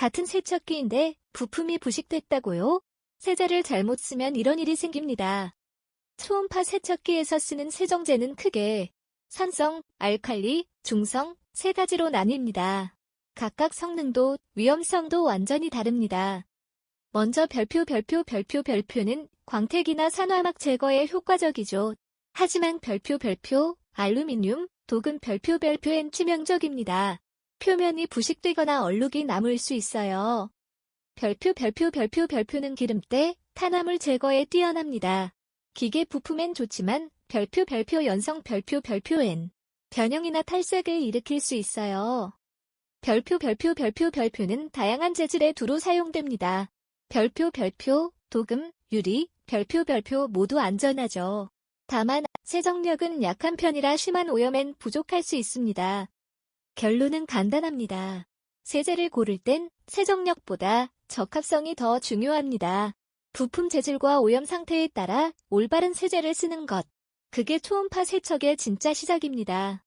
같은 세척기인데 부품이 부식됐다고요? 세제를 잘못 쓰면 이런 일이 생깁니다. 초음파 세척기에서 쓰는 세정제는 크게 산성, 알칼리, 중성 세 가지로 나뉩니다. 각각 성능도 위험성도 완전히 다릅니다. 먼저 별표 별표 별표 별표는 광택이나 산화막 제거에 효과적이죠. 하지만 별표 별표, 알루미늄, 독은 별표 별표엔 치명적입니다. 표면이 부식되거나 얼룩이 남을 수 있어요. 별표 별표 별표 별표는 기름때, 탄화물 제거에 뛰어납니다. 기계 부품엔 좋지만 별표 별표 연성 별표 별표엔 변형이나 탈색을 일으킬 수 있어요. 별표 별표 별표 별표는 다양한 재질의 두로 사용됩니다. 별표 별표, 도금, 유리, 별표 별표 모두 안전하죠. 다만 세정력은 약한 편이라 심한 오염엔 부족할 수 있습니다. 결론은 간단합니다. 세제를 고를 땐 세정력보다 적합성이 더 중요합니다. 부품 재질과 오염 상태에 따라 올바른 세제를 쓰는 것. 그게 초음파 세척의 진짜 시작입니다.